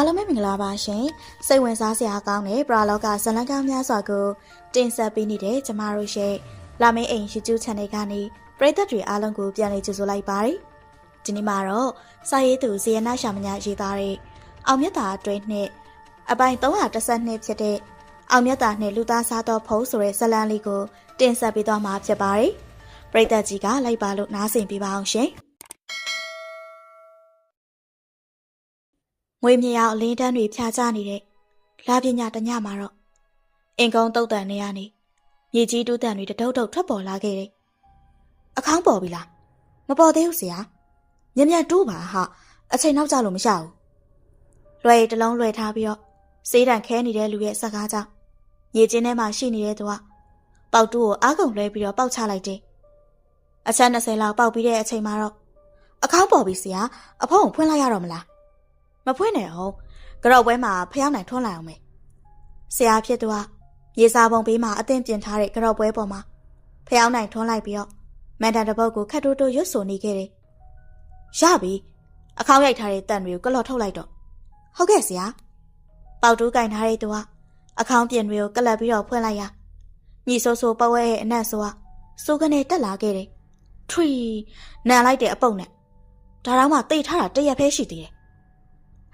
အားလုံးပဲမင်္ဂလာပါရှင်စိတ်ဝင်စားစရာကောင်းတဲ့ပရာလောကဇလံကားများစွာကိုတင်ဆက်ပေးနေတဲ့ကျမတို့ရဲ့လာမင်းအိမ် YouTube Channel ကနေပရိသတ်တွေအားလုံးကိုပြန်လည်ကြိုဆိုလိုက်ပါတယ်ဒီနေ့မှာတော့စာရေးသူဇေယနာရှာမညာရေးသားတဲ့အောင်မြတ်တာအတွင်းနှစ်အပိုင်း312ဖြစ်တဲ့အောင်မြတ်တာနဲ့လူသားစားသောဖုံးဆိုတဲ့ဇလံလေးကိုတင်ဆက်ပေးသွားမှာဖြစ်ပါတယ်ပရိသတ်ကြီးကလိုက်ပါလို့နားဆင်ပေးပါအောင်ရှင် ငွေမြေအောင်အလင်းတန်းတွေဖြာကျနေတဲ့လာပညာတညမှာတော့အင်ကုန်းတုတ်တန်တွေကနေမြေကြီးတူးတန်တွေတဒုတ်ဒုတ်ထွက်ပေါ်လာခဲ့တယ်။အခေါင်းပေါ်ပြီလားမပေါ်သေးဘူးဆရာ။ညံ့ညံ့တူးပါဟာအချိန်နောက်ကျလို့မရဘူး။လွယ်တလုံးလွယ်ထားပြီးတော့စေးတန်ခဲနေတဲ့လူရဲ့စကားကြောင့်မြေကျင်းထဲမှာရှိနေတဲ့သူကပေါက်တူးကိုအားကုန်လွှဲပြီးတော့ပေါက်ချလိုက်တယ်။အချက်20လောက်ပေါက်ပြီးတဲ့အချိန်မှာတော့အခေါင်းပေါ်ပြီဆရာအဖုံးကိုဖွင့်လိုက်ရတော့မလား မဖွင့်နဲ့အောင်ကြော့ပွဲမှာဖျောင်းနိုင်ထွန်းလိုက်အောင်မယ်ဆရာဖြစ်သူကရေစာပုံပေးမှာအသင့်ပြင်ထားတဲ့ကြော့ပွဲပေါ်မှာဖျောင်းနိုင်ထွန်းလိုက်ပြီးတော့မန်တန်တပုတ်ကိုခတ်တိုးတိုးရွတ်ဆိုနေခဲ့တယ်ရပြီအခေါင်းရိုက်ထားတဲ့တန်တွေကိုကလော့ထုတ်လိုက်တော့ဟုတ်ကဲ့ဆရာပေါက်တူးကင်ထားတဲ့သူကအခေါင်းပြင်တွေကိုကလပ်ပြီးတော့ဖွင့်လိုက်ရညီဆိုးဆိုးပဝဲရဲ့အနက်ဆိုကစိုးကနေတက်လာခဲ့တယ်ထွီနန်လိုက်တဲ့အပုတ်နဲ့ဒါတော့မှတိတ်ထားတာတရက်ဖဲရှိသေးတယ်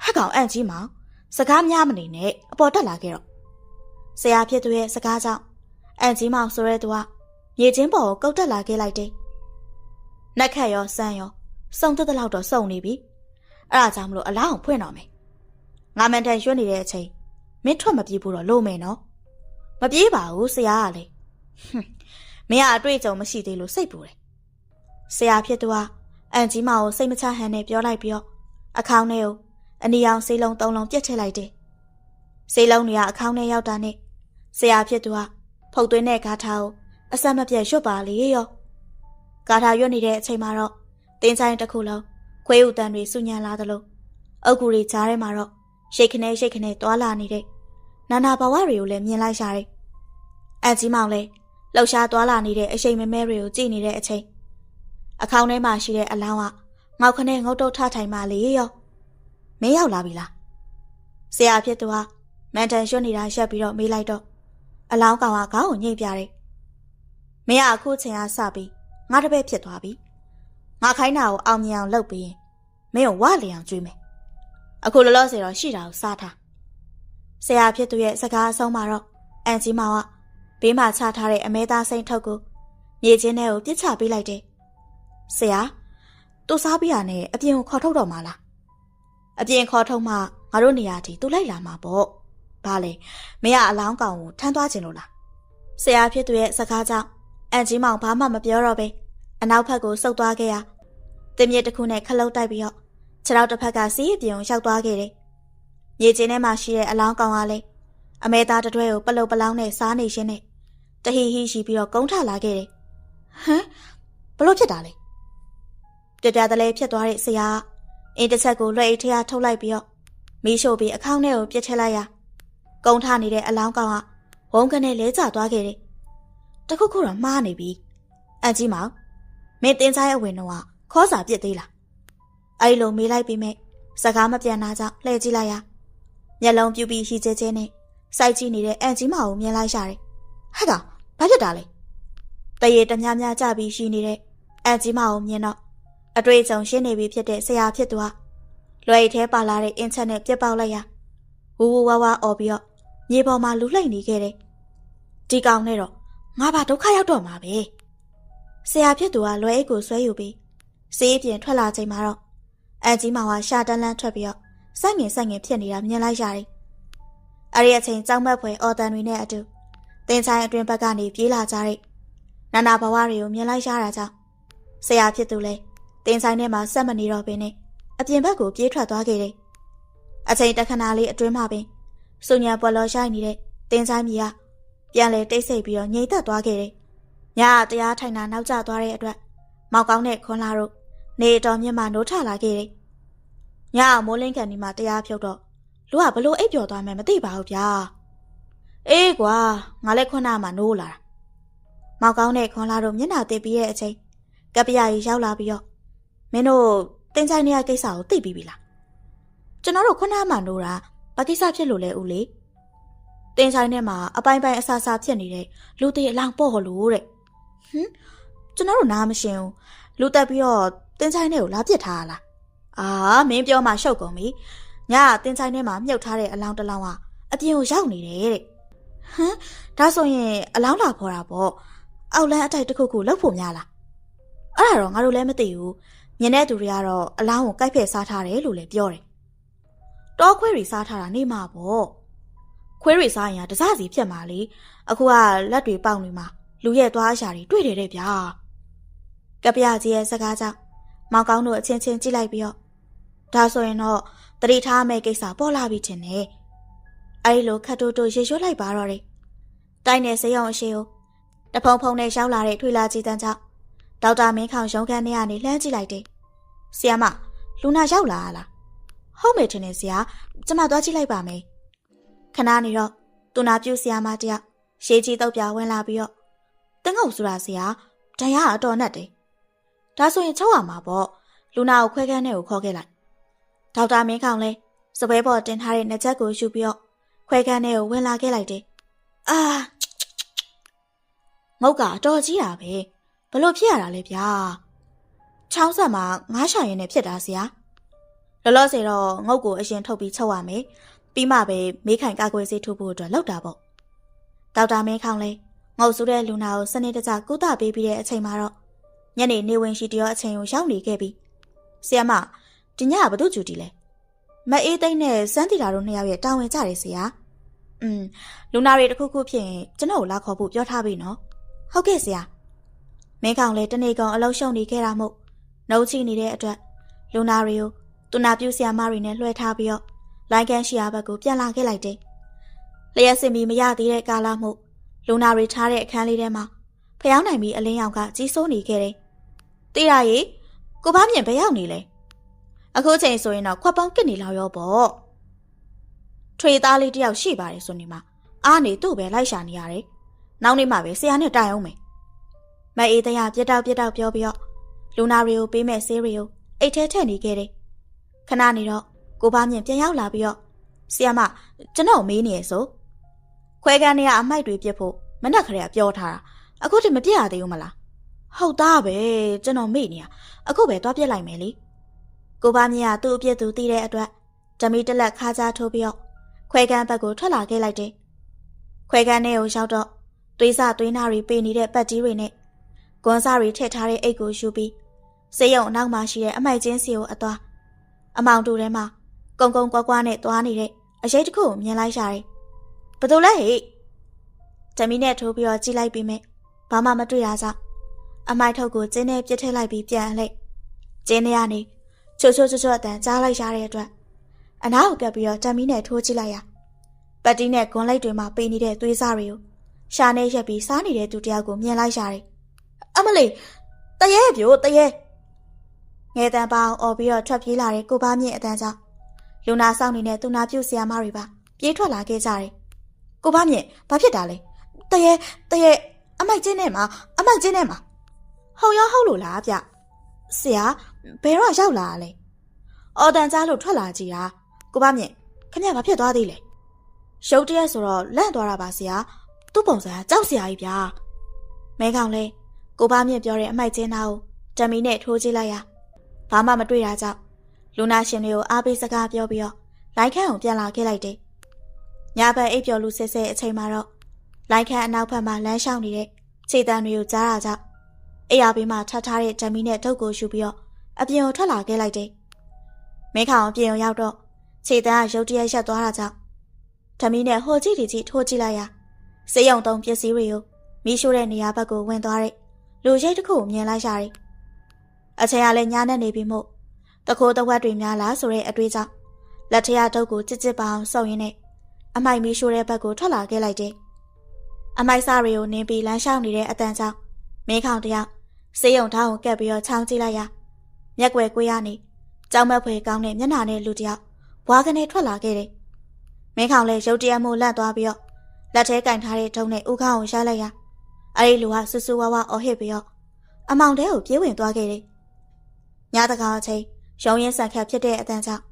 ဟက်ကောင်အန့်ကြီးမောင်စကားများမနေနဲ့အပေါ်တက်လာခဲ့တော့ဆရာဖြစ်သူရဲ့စကားကြောင့်အန့်ကြီးမောင်ဆိုရဲသူကမြေချင်းပေါ်ကိုကုတ်တက်လာခဲ့လိုက်တယ်နက်ခတ်ရောစမ်းရောစုံတက်တဲ့လောက်တော့စုံနေပြီအဲ့ဒါကြောင့်မလို့အလောင်းဖွင့်တော့မယ်ငါမန်တန်ရွှတ်နေတဲ့အချိန်မင်းထွက်မပြေးဘူးတော့လို့မယ်နော်မပြေးပါဘူးဆရာကလေမင်းကအတွေ့အကြုံမရှိသေးလို့စိတ်ပူတယ်ဆရာဖြစ်သူကအန်ကြီးမကိုစိတ်မချဟန်နဲ့ပြောလိုက်ပြီးတော့အခေါင်းထဲကို အနီအောင်ဆေးလုံးသုံးလုံးပြက်ထည့်လိုက်တယ်။ဆေးလုံးတွေကအခေါင်းထဲရောက်တာနဲ့ဆရာဖြစ်သူကဖုတ်သွင်းတဲ့ဂါထာကိုအဆက်မပြတ်ရွတ်ပါလေရော။ဂါထာရွတ်နေတဲ့အချိန်မှာတော့တင်းဆိုင်တစ်ခုလုံးခွေးဥတန်တွေစုညံလာသလိုအုတ်ဂူတွေကြားထဲမှာတော့ရှိတ်ခနဲရှိတ်ခနဲတွာလာနေတဲ့နာနာဘဝတွေကိုလည်းမြင်လိုက်ရတယ်။အကြီးမောင်လည်းလှောက်ရှားတွာလာနေတဲ့အရှိန်မဲမဲတွေကိုကြည့်နေတဲ့အချိန်အခေါင်းထဲမှာရှိတဲ့အလောင်းကငေါက်ခနဲငုတ်တုတ်ထထိုင်မှလေရော။ မင်းရောက်လာပြီလားဆရာဖြစ်သူဟာမန်တန်ရွှတ်နေတာရက်ပြီးတော့မေးလိုက်တော့အလောင်းကောင်ကခေါင်းကိုညှိပြတယ်မင်းကအခုချိန်အားစပြီးငါတပည့်ဖြစ်သွားပြီငါခိုင်းတာကိုအောင်မြင်အောင်လုပ်ပြီးရင်မင်းကိုဝလျအောင်ကျွေးမယ်အခုလောလောဆယ်တော့ရှိတာကိုစားထားဆရာဖြစ်သူရဲ့စကားအဆုံးမှာတော့အန်ကြီးမောင်ကဘေးမှာချထားတဲ့အမဲသားစိမ့်ထုတ်ကိုမြေချင်းထဲကိုပြစ်ချပေးလိုက်တယ်ဆရာသူစားပြီးရနဲ့အပြင်ကိုခေါ်ထုတ်တော့မှာလား အပြင်ခေါ်ထုတ်မှငါတို့နေရာထိသူလိုက်လာမှာပေါ့ဘာလဲမင်းကအလောင်းကောင်ကိုထမ်းသွားခြင်းလို့လားဆရာဖြစ်သူရဲ့စကားကြောင့်အန်ကြီးမောင်ဘာမှမပြောတော့ပဲအနောက်ဘက်ကိုဆုတ်သွားခဲ့ရတင်မြစ်တစ်ခုနဲ့ခလုတ်တိုက်ပြီးတော့ခြေထောက်တစ်ဖက်ကစီးအပြင်ကိုရောက်သွားခဲ့တယ်မြေကျင်းထဲမှာရှိတဲ့အလောင်းကောင်ကလည်းအမဲသားတတွဲကိုပလုတ်ပလောင်းနဲ့စားနေရှင်းနဲ့တဟီဟီရှိပြီးတော့ကုန်းထလာခဲ့တယ်ဟမ်ဘလို့ဖြစ်တာလဲပြပြတလဲဖြစ်သွားတဲ့ဆရာက အင်းတစ်ချက်ကိုလွှဲအိတ်ထဲကထုတ်လိုက်ပြီးတော့မီးရှို့ပြီးအခေါင်းထဲကိုပြစ်ထည့်လိုက်ရကုန်းထနေတဲ့အလောင်းကောင်ကဝုန်းကနေလဲကျသွားခဲ့တယ်တခုခုတော့မှားနေပြီအန်ကြီးမောင်မင်းတင်းစားရဲ့ဝင်တော့ခေါ်စာပြစ်သေးလားအဲ့လိုမေးလိုက်ပြီးမဲ့စကားမပြန်တာကြောင့်လှည့်ကြည့်လိုက်ရမျက်လုံးပြူပြီးရှိကျဲကျဲနဲ့စိုက်ကြည့်နေတဲ့အန်ကြီးမောင်ကိုမြင်လိုက်ရတယ်ဟဲ့ကောင်ဘာဖြစ်တာလဲတရေတများများကြပြီးရှိနေတဲ့အန်ကြီးမောင်ကိုမြင်တော့ အတွေ့အကြုံရှင်းနေပြီဖြစ်တဲ့ဆရာဖြစ်သူဟာလွယ်ထဲပါလာတဲ့အင်ချက်နဲ့ပြက်ပေါက်လိုက်ရဝူဝူဝါဝါអော်ပြီးတော့မြေပေါ်မှာလူလှိမ့်နေခဲ့တယ်ဒီကောင်နဲ့တော့ငါဘာဒုက္ခရောက်တော့မှာပဲဆရာဖြစ်သူကလွယ်အိတ်ကိုဆွဲယူပြီးစေးအပြင်ထွက်လာချိန်မှာတော့အန်ကြီးမောင်ကရှာတန်းလန်းထွက်ပြီးတော့စိုက်ငင်စိုက်ငင်ဖြစ်နေတာမြင်လိုက်ရတယ်အဲ့ဒီအချိန်ကြောက်မက်ဖွယ်အော်တန်တွေနဲ့အတူတင်ဆိုင်အတွင်ဘက်ကနေပြေးလာကြတဲ့နာနာဘဝတွေကိုမြင်လိုက်ရတာကြောင့်ဆရာဖြစ်သူလည်း တင်းဆိုင်ထဲမှာဆက်မနေတော့ဘဲနဲ့အပြင်ဘက်ကိုပြေးထွက်သွားခဲ့တယ်။အချိန်တခဏလေးအတွင်းမှာပင်စုညာပေါ်လောရှိုင်းနေတဲ့တင်းဆိုင်ကြီးကပြန်လဲတိတ်ဆိတ်ပြီးတော့ငြိမ်သက်သွားခဲ့တယ်။ညတရားထိုင်တာနောက်ကျသွားတဲ့အတွက်မောက်ကောင်းတဲ့ခွန်လာတို့နေတော်မြင့်မှနိုးထလာခဲ့တယ်။ညမိုးလင်းကန်ဒီမှာတရားဖြုတ်တော့လူကဘလို့အိပ်ပျော်သွားမယ်မသိပါဘူးဗျာ။အေးကွာငါလည်းခွန်းနာမှနိုးလာတာ။မောက်ကောင်းတဲ့ခွန်လာတို့မျက်နှာတစ်ပြီးတဲ့အချိန်ကပ္ပယကြီးရောက်လာပြီးတော့ မင်းတို့တင်ချိုင်းနေရကိစ္စကိုသိပြီးပြီလားကျွန်တော်တို့ခုနမှနိုးတာဘာကိစ္စဖြစ်လို့လဲဦးလေးတင်ဆိုင်ထဲမှာအပိုင်းပိုင်းအဆာဆာဖြစ်နေတဲ့လူသေးအလောင်းပေါ့လို့တဲ့ဟင်ကျွန်တော်တို့နားမရှင်းဘူးလူတက်ပြီးတော့တင်ဆိုင်ထဲကိုလာပစ်ထားရလားအာမင်းပြောမှရှုပ်ကုန်ပြီညကတင်ဆိုင်ထဲမှာမြုပ်ထားတဲ့အလောင်းတစ်လောင်းကအပြင်ကိုရောက်နေတယ်တဲ့ဟမ်ဒါဆိုရင်အလောင်းလာခေါ်တာပေါ့အောက်လန်းအတိုက်တစ်ခုခုလောက်ဖို့များလားအဲ့ဒါတော့ငါတို့လည်းမသိဘူး မြင်တဲ့သူတွေကတော့အလောင်းကိုကိုက်ဖက်စားထားတယ်လို့လည်းပြောတယ်တောခွေးတွေစားထားတာနေမှာပေါ့ခွေးတွေစားရင်ကတစစီဖြစ်မှာလေအခုကလက်တွေပေါက်နေမှာလူရဲ့သွားအရာတွေတွေ့တယ်တဲ့ဗျာကပ္ပယကြီးရဲ့စကားကြောင့်မောင်ကောင်းတို့အချင်းချင်းကြည့်လိုက်ပြီးတော့ဒါဆိုရင်တော့တတိထားမဲ့ကိစ္စပေါ်လာပြီထင်တယ်အဲဒီလိုခတ်တိုးတိုးရေရွှတ်လိုက်ပါတော့တယ်တိုင်းနယ်စေးအောင်အရှိကိုတဖုံဖုံနဲ့ရောက်လာတဲ့ထွေလာကြီးတန်းကြောင့် ဒေါက်တာမင်းခေါင်ရုံးခန်းထဲကနေလှမ်းကြည့်လိုက်တယ်။ဆီယမလူနာရောက်လာလား။ဟုတ်မယ်ထင်တယ်ဆရာ။ကျမသွားကြည့်လိုက်ပါမယ်။ခဏနေတော့သူနာပြုဆီယမတယောက်ရှေးကြီးတော့ပြဝင်လာပြီးတော့တင်းငုံဆိုတာဆရာဒဏ်ရာအတော်နဲ့တယ်။ဒါဆိုရင်ချုပ်ရမှာပေါ့။လူနာကိုခွဲခန်းထဲကိုခေါ်ခဲ့လိုက်။ဒေါက်တာမင်းခေါင်လဲစပွဲပေါ်တင်ထားတဲ့နှစ်ချက်ကိုယူပြီးတော့ခွဲခန်းထဲကိုဝင်လာခဲ့လိုက်တယ်။အာငုတ်ကအတော်ကြီးတာပဲဘ လို့ဖြစ်ရတာလဲဗျာချောင်းဆက်မှာငားရှာရင်နဲ့ဖြစ်တာဆရာလောလောဆယ်တော့ငုတ်ကိုအရင်ထုတ်ပြီးချုပ်ရမယ်ပြီးမှပဲမေးခိုင်ကာကွယ်ဆေးထုတ်ဖို့အတွက်လောက်တာပေါ့ဒေါက်တာမင်းခေါင်လဲငုတ်ဆူတဲ့လူနာကိုစနေတကျကုသပေးပြီးတဲ့အချိန်မှာတော့ညနေနေဝင်ရှိတရောအချိန်ကိုရောက်နေခဲ့ပြီဆရာမဒီညကဘသူ့ဂျူတီလဲမအေးသိမ့်နဲ့စန်းတီတာတို့နှစ်ယောက်ရဲ့တာဝန်ကြတယ်ဆရာอืมလူနာတွေတခုခုဖြစ်ရင်ကျွန်တော်ကိုလာခေါ်ဖို့ပြောထားပြီနော်ဟုတ်ကဲ့ဆရာ မင်းကောင်လည်းတနေ့ကောင်အလုံးရှုံနေခဲ့တာမို့နှုတ်ချိနေတဲ့အတွက်လူနာတွေကိုသူနာပြုဆရာမတွေနဲ့လွှဲထားပြီးတော့လိုင်းကန်ရှိရာဘက်ကိုပြန်လာခဲ့လိုက်တယ်လျှက်စင်ပြီးမရသေးတဲ့ကာလမို့လူနာတွေထားတဲ့အခန်းလေးထဲမှာဖျောင်းနိုင်ပြီးအလင်းရောင်ကကြီးစိုးနေခဲ့တယ်တိရရေကိုဘာမြင်ဘယ်ရောက်နေလဲအခုချိန်ဆိုရင်တော့ခွက်ပေါင်းကစ်နေလောက်ရောပေါ့ထွေသားလေးတယောက်ရှိပါတယ်ဆိုနေမှာအားနေသူ့ပဲလိုက်ရှာနေရတယ်နောက်နေ့မှပဲဆရာနဲ့တိုင်အောင်မယ် မအေးတရပြက်တောက်ပြက်တောက်ပြောပြီးတော့လူနာတွေကိုပေးမဲ့ဆေးတွေကိုအိတ်ထဲထည့်နေခဲ့တယ်ခဏနေတော့ကိုပါမြင့်ပြန်ရောက်လာပြီးတော့ဆီယမကျွန်တော်မေးနေရဆိုခွဲကန်းထဲကအမိုက်တွေပြစ်ဖို့မနှက်ခရဲပြောထားတာအခုတည်းမပြတ်ရသေးဘူးမလားဟုတ်သားပဲကျွန်တော်မေ့နေရအခုပဲသွားပြစ်လိုက်မယ်လေကိုပါမြင့်ကသူ့အပြစ်သူသိတဲ့အတွက်ဓမီတလက်ခါးကြားထိုးပြီးတော့ခွဲကန်းဘက်ကိုထွက်လာခဲ့လိုက်တယ်ခွဲကန်းထဲကိုရောက်တော့သွေးစသွေးနာတွေပေးနေတဲ့ပတ်ကြီးတွေနဲ့ ကွန်စားတွေထည့်ထားတဲ့အိတ်ကိုယူပြီးစေယုံအနောက်မှာရှိတဲ့အမိုက်ချင်းစီကိုအသွားအမောင်တူထဲမှာကုံကုံကွာကွာနဲ့သွားနေတဲ့အရေးတစ်ခုကိုမြင်လိုက်ရတယ်။ဘယ်သူလဲဟဲ့။တမီနဲ့ထိုးပြီးတော့ကြည့်လိုက်ပြီးမြဲဘာမှမတွေ့ရစားအမိုက်ထုတ်ကိုကျင်းနဲ့ပြစ်ထည့်လိုက်ပြီးပြန်လှည့်ကျင်းထဲကနေချိုချိုချိုချိုအတန်ကြားလိုက်ရတဲ့အတွက်အနားကိုပြတ်ပြီးတော့တမီနဲ့ထိုးကြည့်လိုက်ရပတ်တီးနဲ့ဂွန်လိုက်တွေမှာပေးနေတဲ့သွေးစားတွေကိုရှာနေရက်ပြီးစားနေတဲ့သူတယောက်ကိုမြင်လိုက်ရတယ် အမလေးတရဲပြိုတရဲငယ်တန်းပေါင်းអော်ပြီးတော့ထွက်ပြေးလာတဲ့ကိုပါမြင့်အတန်းကြောင့်လူနာဆောင်နေတဲ့သူနာပြုဆရာမတွေပါပြေးထွက်လာခဲ့ကြတယ်ကိုပါမြင့်ဘာဖြစ်တာလဲတရဲတရဲအမိုက်ကျင်းနဲ့မှာအမိုက်ကျင်းနဲ့မှာဟုတ်ရောဟုတ်လို့လားဗျဆရာဘယ်တော့ရောက်လာလဲအော်တန်ကြားလို့ထွက်လာကြည့်တာကိုပါမြင့်ခင်ဗျဘာဖြစ်သွားသေးလဲရုတ်တရက်ဆိုတော့လန့်သွားတာပါဆရာသူ့ပုံစံကကြောက်စရာကြီးဗျာမဲကောင်လဲ ကိုပါမြင့်ပြောတဲ့အမိုက်ကျင်းသားကိုတမီနဲ့ထိုးကြည့်လိုက်ရဘာမှမတွေ့တာကြောင့်လူနာရှင်တွေကိုအားပေးစကားပြောပြီးတော့လိုက်ခန့်ကိုပြန်လာခဲ့လိုက်တယ်ညဘက်အိပ်ပျော်လူဆဲဆဲအချိန်မှာတော့လိုက်ခန့်အနောက်ဘက်မှာလမ်းလျှောက်နေတဲ့ခြေတံတွေကိုကြားတာကြောင့်အိယာဘေးမှာထပ်ထားတဲ့တမီနဲ့ထုတ်ကိုယူပြီးတော့အပြင်ကိုထွက်လာခဲ့လိုက်တယ်မဲခေါင်အပြင်ကိုရောက်တော့ခြေတံကရုတ်တရက်ရက်သွားတာကြောင့်တမီနဲ့ဟိုကြည့်ဒီကြည့်ထိုးကြည့်လိုက်ရစေယုံသုံးပစ္စည်းတွေကိုမီးရှို့တဲ့နေရာဘက်ကိုဝင်သွားတဲ့ လူရိတ်တစ်ခုကိုမြင်လိုက်ရတယ်။အချိန်ကလည်းညနေနေပြီမို့တခိုးတဝက်တွေများလားဆိုတဲ့အတွေးကြောင့်လက်ထရတုပ်ကိုကြစ်ကြစ်ပအောင်စုပ်ရင်းနဲ့အမိုက်မီးရှို့တဲ့ဘက်ကိုထွက်လာခဲ့လိုက်တယ်။အမိုက်စားတွေကိုနင်းပြီးလမ်းလျှောက်နေတဲ့အတန်ကြောင့်မင်းခေါင်တယောက်စေယုံထောင်းကိုကက်ပြီးတော့ချောင်းကြည့်လိုက်ရမျက်ွယ်ကွေးရနေကြောင်မက်ဖွယ်ကောင်းတဲ့မျက်နှာနဲ့လူတယောက်ဘွားကနေထွက်လာခဲ့တယ်။မင်းခေါင်လည်းရုတ်တရက်မို့လန့်သွားပြီးတော့လက်ထဲကင်ထားတဲ့ထုံနဲ့ဥခေါင်းကိုရိုက်လိုက်ရ အဲ့ဒီလူကဆူဆူဝါဝါအော်ဟစ်ပြီးတော့အမောင်တဲကိုပြေးဝင်သွားခဲ့တယ်ညတကောင်အချိန်ရုံရင်ဆန်ခတ်ဖြစ်တဲ့အတန်းကြောင့်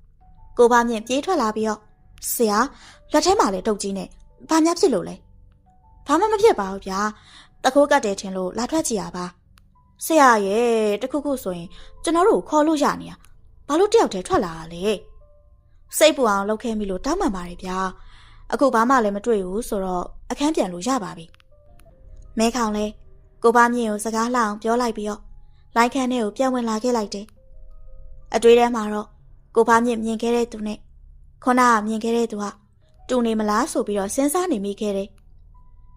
ကိုပါမြင့်ပြေးထွက်လာပြီးတော့ဆရာလက်ထဲမှာလေတုတ်ကြီးနဲ့ဘာများဖြစ်လို့လဲဘာမှမဖြစ်ပါဘူးဗျာတခိုးကတ်တယ်ထင်လို့လာထွက်ကြည့်ရပါဆရာရဲ့တခုခုဆိုရင်ကျွန်တော်တို့ကိုခေါ်လို့ရနေရဘာလို့တယောက်တည်းထွက်လာတာလဲစိတ်ပူအောင်လုပ်ခဲ့မိလို့တောင်းပန်ပါတယ်ဗျာအခုဘာမှလည်းမတွေ့ဘူးဆိုတော့အခန်းပြန်လို့ရပါပြီ မဲခေါင်လဲကိုပါမြင့်ကိုစကားလှအောင်ပြောလိုက်ပြီးတော့လိုက်ခန်းထဲကိုပြန်ဝင်လာခဲ့လိုက်တယ်အတွေ့ထဲမှာတော့ကိုပါမြင့်မြင်ခဲ့တဲ့သူနဲ့ခုနကမြင်ခဲ့တဲ့သူကတူနေမလားဆိုပြီးတော့စဉ်းစားနေမိခဲ့တယ်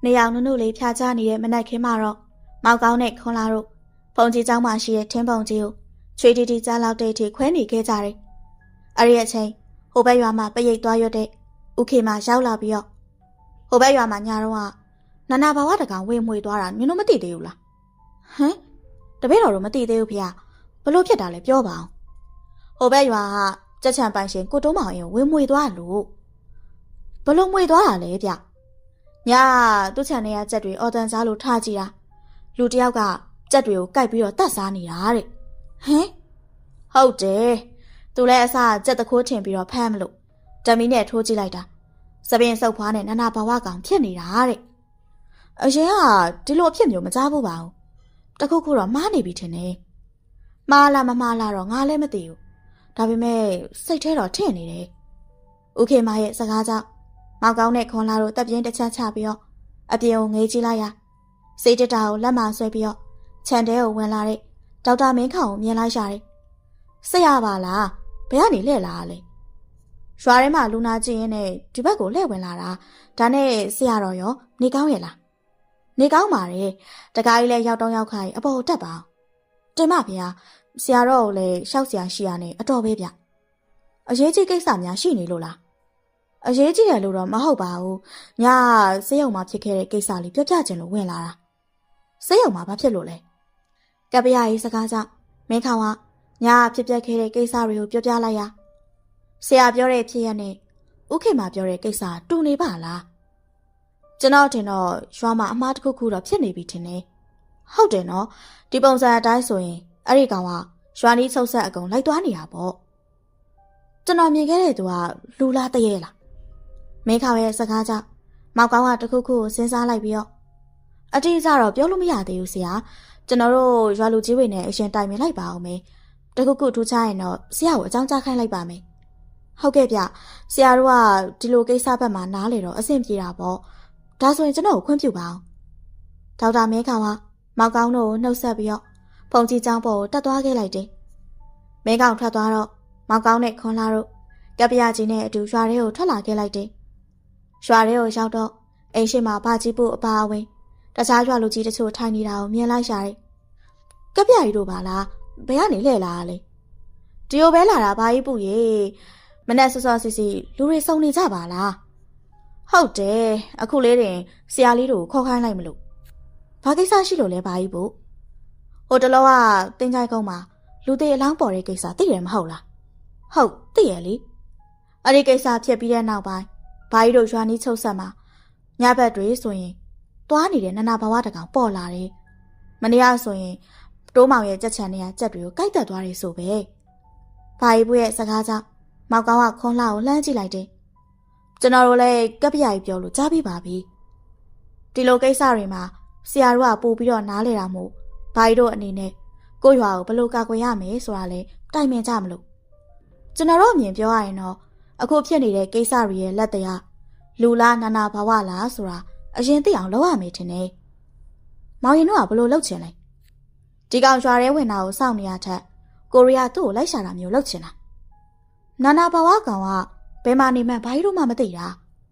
နေအောင်နုနုလေးဖြာချနေတဲ့မနက်ခင်းမှာတော့မောက်ကောင်းနဲ့ခွန်လာတို့ဖုန်ကြီးเจ้าမှာရှိတဲ့ထင်းပုံကြီးကိုချွေတီတီကြားလောက်တဲ့အထိခွဲနေခဲ့ကြတယ်အဲ့ဒီအချိန်ဟိုဘက်ရွာမှာပရိတ်သွားရွတ်တဲ့ဥခေမှာရောက်လာပြီးတော့ဟိုဘက်ရွာမှာညာတော့က နန္နာဘာဝတကောင်ဝေမွေသွားတာနင်တို့မသိသေးဘူးလားဟမ်တပည့်တော်တို့မသိသေးဘူးဖေ။ဘလို့ဖြစ်တာလဲပြောပါအောင်။ဟိုဘက်ရွာကကြက်ချံပိုင်ရှင်ကိုတုံးမောင်ရင်ဝေမွေသွားလို့ဘလို့မွေသွားတာလဲဗျ။ညာသူ့ချန်ထဲကကြက်တွေအော်တန်စားလို့ထားကြည့်တာ။လူတယောက်ကကြက်တွေကိုကြိုက်ပြီးတော့တတ်စားနေတာတဲ့။ဟမ်ဟုတ်တယ်။သူလည်းအစားကြက်တခိုးထင်ပြီးတော့ဖမ်းမလို့တမီနဲ့ထိုးကြည့်လိုက်တာ။စပင်စုပ်ဖွားနဲ့နန္နာဘဝကောင်ဖြစ်နေတာတဲ့။ အရင်ကဒီလိုအဖြစ်မျိုးမကြားဘူးပါဘူး။တခုခုတော့မှားနေပြီထင်တယ်။မှားလားမမှားလားတော့ငါလည်းမသိဘူး။ဒါပေမဲ့စိတ်ထဲတော့ထင်နေတယ်။ဦးခေမရဲ့စကားကြောင့်မောက်ကောင်းနဲ့ခွန်လာတို့တပ်ပြင်းတစ်ချက်ချပြီးတော့အပြင်ကိုငေးကြည့်လိုက်ရ။စိတ်တက်တာကိုလက်မဆွဲပြီးတော့ခြံထဲကိုဝင်လာတဲ့ဒေါက်တာမင်းခေါင်ကိုမြင်လိုက်ရတယ်။ဆက်ရပါလား။ဘယ်ကနေလှည့်လာလဲ။ရွာထဲမှာလူနာကြည့်ရင်နဲ့ဒီဘက်ကိုလှည့်ဝင်လာတာ။ဒါနဲ့ဆရာတော်ရောနေကောင်းရဲ့လား။ နေကောင်းပါရဲ့။တကားကြီးလည်းရောက်တော့ရောက်ခိုင်းအပေါ်တက်ပါ။တင်မဖေဟာဆရာတော်ကိုလည်းရှောက်ဆရာရှိရနဲ့အတော်ပဲဗျ။အရေးကြီးကိစ္စများရှိနေလို့လား။အရေးကြီးတယ်လို့တော့မဟုတ်ပါဘူး။ညာစေးရုံမှာဖြစ်ခဲ့တဲ့ကိစ္စလေးပြောပြချင်လို့ဝင်လာတာ။စေးရုံမှာဘာဖြစ်လို့လဲ။ကပ္ပယရေးစကားကြောင့်မင်းခေါင်ကညာဖြစ်ပျက်ခဲ့တဲ့ကိစ္စတွေကိုပြောပြလိုက်ရ။ဆရာပြောတဲ့ဖြစ်ရက်နဲ့ဥခေမာပြောတဲ့ကိစ္စတူနေပါလား။ ကျွန်တော်ထင်တော့ရွာမှာအမားတစ်ခုခုတော့ဖြစ်နေပြီထင်တယ်။ဟုတ်တယ်နော်။ဒီပုံစံအတိုင်းဆိုရင်အဲ့ဒီကောင်ကရွာနီးဆုပ်ဆက်အကုန်လိုက်သွားနေတာပေါ့။ကျွန်တော်မြင်ခဲ့တဲ့သူကလူလားတရေလား။မင်းခေါင်ရဲ့စကားကြောင့်မောက်ကောင်းကတခုခုကိုစဉ်းစားလိုက်ပြီးတော့အတိအကျတော့ပြောလို့မရသေးဘူးဆရာ။ကျွန်တော်တို့ရွာလူကြီးတွေနဲ့အရင်တိုင်ပင်လိုက်ပါအောင်မေ။တခုခုထူးခြားရင်တော့ဆရာကိုအကြောင်းကြားခိုင်းလိုက်ပါမယ်။ဟုတ်ကဲ့ဗျ။ဆရာတို့ကဒီလိုကိစ္စဘက်မှာနားလေတော့အဆင်ပြေတာပေါ့။ ဒါဆိုရင်ကျွန်တော်ကိုခွင့်ပြုပါအောင်။ဒေါက်တာမင်းခေါင်ကမောက်ကောင်းတို့ကိုနှုတ်ဆက်ပြီးတော့ဖုန်ကြီးချောင်းပေါ်ကိုတက်သွားခဲ့လိုက်တယ်။မဲကောင်ထွက်သွားတော့မောင်ကောင်းနဲ့ခွန်လာတို့ကပ္ပယကြီးနဲ့အတူရွာထဲကိုထွက်လာခဲ့လိုက်တယ်။ရွာထဲကိုရောက်တော့အိမ်ရှိမှာဘာကြီးဖို့အပါအဝင်တခြားရွာလူကြီးတချို့ထိုင်နေတာကိုမြင်လိုက်ရတယ်။ကပ္ပယကြီးတို့ပါလားဘယ်ကနေလှည့်လာတာလဲ။ဒီလိုပဲလာတာဘာကြီးပူရေမနဲ့ဆော့ဆော့စီစီလူတွေစုံနေကြပါလား။ ဟုတ်တယ်အခုလေးတင်ဆရာလေးတို့ကိုခေါ်ခိုင်းလိုက်မလို့။ဘာကိစ္စရှိလို့လဲဘာကြီးပို့ဟိုတလောကတင်းကြိုက်ကုန်းမှာလူသေးအလောင်းပေါ်တဲ့ကိစ္စသိတယ်မဟုတ်လားဟုတ်သိရလေအဲ့ဒီကိစ္စဖြစ်ပြီးတဲ့နောက်ပိုင်းဘာကြီးတို့ရွာနီးချုပ်ဆက်မှာညဘက်တွေဆိုရင်သွားနေတဲ့နနာဘဝတကောင်ပေါ်လာတယ်မနေ့ကဆိုရင်တိုးမောင်ရဲ့ကြက်ချန်တွေကကြက်တွေကိုကိုက်တက်သွားတယ်ဆိုပဲဘာကြီးဘွရဲ့စကားကြောင့်မောက်ကောင်းကခွန်လှကိုလှမ်းကြည့်လိုက်တယ် ကျွန်တော်တို့လည်းကပ်ပြာကြီးပြောလို့ကြားပြီးပါပြီဒီလိုကိစ္စတွေမှာဆရာတို့ကပို့ပြီးတော့နားလေတာမို့ဘာကြီးတို့အနေနဲ့ကိုရွာကိုဘယ်လိုကာကွယ်ရမယ်ဆိုတာလဲတိုင်ပင်ကြမလို့ကျွန်တော်တို့အမြင်ပြောရရင်တော့အခုဖြစ်နေတဲ့ကိစ္စတွေရဲ့လက်တရားလူလားနာနာဘာဝလားဆိုတာအရင်သိအောင်လုပ်ရမယ်ထင်တယ်။မောင်ရင်တို့ကဘယ်လိုလုပ်ချင်လဲ။ဒီကောင်ရွာထဲဝင်တာကိုစောင့်နေရထက်ကိုရီးယားသူ့ကိုလိုက်ရှာတာမျိုးလုပ်ချင်တာ။နာနာဘာဝကောင်က ဘယ်မှာနေမှန်းဘာကြီးတို့မှမသိတာ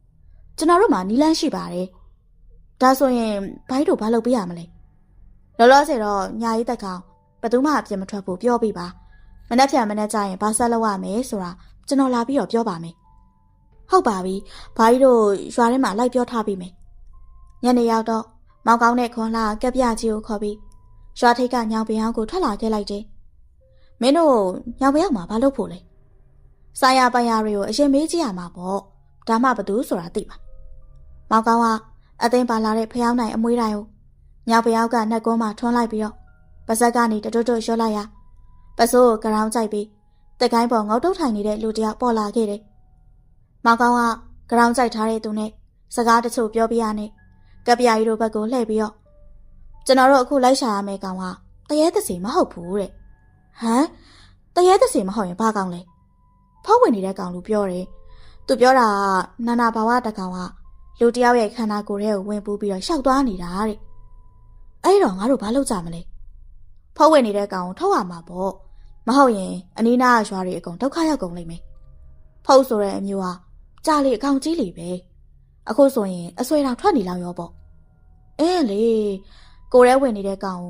။ကျွန်တော်တို့မှနီးလန်းရှိပါတယ်။ဒါဆိုရင်ဘာကြီးတို့ဘာလုပ်ပေးရမလဲ။လောလောဆယ်တော့ညာရေးတက်ကောင်ဘယ်သူမှအပြစ်မထွက်ဖို့ပြောပြပါမနှက်ဖြန်မနှက်ကြရင်ဘာဆက်လုပ်ရမယ်ဆိုတာကျွန်တော်လာပြီးတော့ပြောပါမယ်ဟုတ်ပါပြီဘာကြီးတို့ရွာထဲမှာလိုက်ပြောထားပြီးမယ်ညနေရောက်တော့မောင်ကောင်းတဲ့ခွန်လာကက်ပြကြီးကိုခေါ်ပြီးရွာထိပ်ကညောင်ပင်အောင်ကိုထွက်လာခဲ့လိုက်တယ်မင်းတို့ညောင်ပင်အောင်မှာဘာလုပ်ဖို့လဲ စာရပိုင်ရတွေကိုအရင်မေးကြည့်ရမှာပေါ့ဒါမှဘသူဆိုတာသိပါမောင်ကောင်းကအသိပါလာတဲ့ဖျောင်းနိုင်အမွေးတိုင်းကိုညောင်ပင်အောင်ကနှက်ကုန်းမှာထွန်းလိုက်ပြီးတော့ပါဇက်ကနေတတွတ်တွတ်ရွှတ်လိုက်ရပစိုးကိုကရောင်းကြိုက်ပြီးတက်ကိုင်းပေါ်ငေါတုတ်ထိုင်နေတဲ့လူတယောက်ပေါ်လာခဲ့တယ်။မောင်ကောင်းကဂရောင်းကြိုက်ထားတဲ့သူနဲ့စကားတချို့ပြောပြရနဲ့ကပ်ပြာကြီးတို့ဘက်ကိုလှည့်ပြီးတော့ကျွန်တော်တို့အခုလိုက်ရှာရမယ့်ကောင်ကတရေသစီမဟုတ်ဘူးတဲ့။ဟမ်တရေသစီမဟုတ်ရင်ဘာကောင်လဲ။ ဖောက်ဝင်နေတဲ့ကောင်လူပြောတယ်။သူပြောတာကနာနာဘာဝတကောင်ကလူတယောက်ရဲ့ခန္ဓာကိုယ်ထဲကိုဝင်ပူးပြီးတော့ရှောက်သွားနေတာတဲ့။အဲ့တော့ငါတို့ဘာလုပ်ကြမလဲ။ဖောက်ဝင်နေတဲ့ကောင်ကိုထုတ်ရမှာပေါ့။မဟုတ်ရင်အနီးနားရွာတွေအကုန်ဒုက္ခရောက်ကုန်လိမ့်မယ်။ဖုတ်ဆိုတဲ့အမျိုးဟာကြားလေအကောင်ကြီးလေပဲ။အခုဆိုရင်အဆွဲတော်ထွက်နေလောက်ရောပေါ့။အဲလေကိုရဲဝင်နေတဲ့ကောင်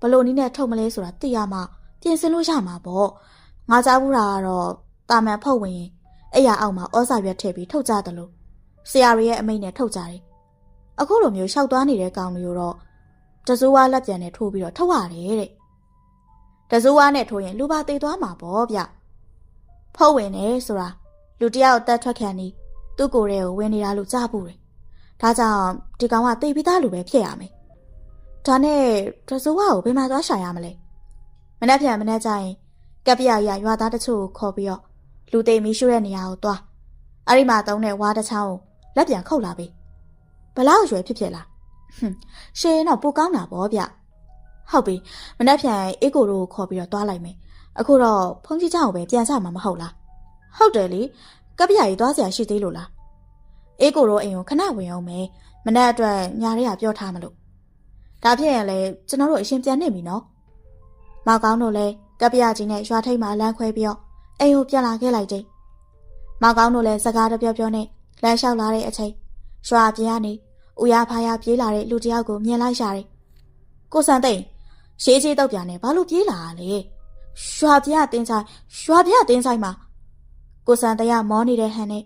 ကိုဘလို့နီးနဲ့ထုတ်မလဲဆိုတာသိရမှပြင်ဆင်လို့ရမှာပေါ့။ငါကြားဘူးတာကတော့ တာမန်ဖုတ်ဝင်ရင်အဲ့ရအောက်မှာဩဇာရွက်ထည့်ပြီးထုတ်ကြတယ်လို့ဆရာတွေရဲ့အမိန့်နဲ့ထုတ်ကြတယ်။အခုလိုမျိုးရှောက်သွားနေတဲ့ကောင်မျိုးတော့တစိုးဝါလက်ပြန်နဲ့ထိုးပြီးတော့ထုတ်ရတယ်တဲ့။တစိုးဝါနဲ့ထိုးရင်လူပါသေးသွားမှာပေါ့ဗျ။ဖုတ်ဝင်နေဆိုတာလူတယောက်အသက်ထွက်ခံနေသူ့ကိုယ်ထဲကိုဝင်နေတာလို့ကြားဖို့တယ်။ဒါကြောင့်ဒီကောင်ကတိတ်ပြီးသားလူပဲဖြစ်ရမယ်။ဒါနဲ့တစိုးဝါကိုဘယ်မှာသွားရှာရမလဲ။မနေ့ပြန်မနေ့ကျရင်ကပ်ပြရရွာသားတချို့ကိုခေါ်ပြီးတော့ လူသိမီးရှို့တဲ့နေရာကိုသွား။အဲ့ဒီမှာတုံးတဲ့ဝါးတစ်ချောင်းကိုလက်ပြန်ခုတ်လာပြီ။ဘလောက်ရွယ်ဖြစ်ဖြစ်လား။ဟွန်းရှေးတော့ပိုကောင်းတာပေါ့ဗျ။ဟုတ်ပြီမနေ့ပြန်အေးကိုတို့ကိုခေါ်ပြီးတော့သွားလိုက်မယ်။အခုတော့ဖုန်းကြီးเจ้าကိုပဲပြန်စားမှာမဟုတ်လား။ဟုတ်တယ်လေကပ်ပြရီသွားစရာရှိသေးလို့လား။အေးကိုတို့အိမ်ကိုခဏဝင်အောင်မယ်။မနေ့အတွက်ညာရဲကပြောထားမလို့။ဒါဖြစ်ရင်လေကျွန်တော်တို့အရှင်ပြန်နေပြီနော်။မောက်ကောင်းတို့လည်းကပ်ပြကြီးနဲ့ရွာထိပ်မှာလမ်းခွဲပြီးတော့ အိမ်ကိုပြန်လာခဲ့လိုက်တယ်။မောက်ကောင်းတို့လည်းစကားတပြောပြောနဲ့လမ်းလျှောက်လာတဲ့အချိန်ရွာပြင်ကနေဦးရဖားရပြေးလာတဲ့လူတစ်ယောက်ကိုမြင်လိုက်ရတယ်။ကိုစံသိန်းရှေးကြီးတော့ပြန်နေဘာလို့ပြေးလာလဲ။ရွာပြင်ကတင်းဆိုင်ရွာပြင်ကတင်းဆိုင်မှာကိုစံတရမောနေတဲ့ဟန်နဲ့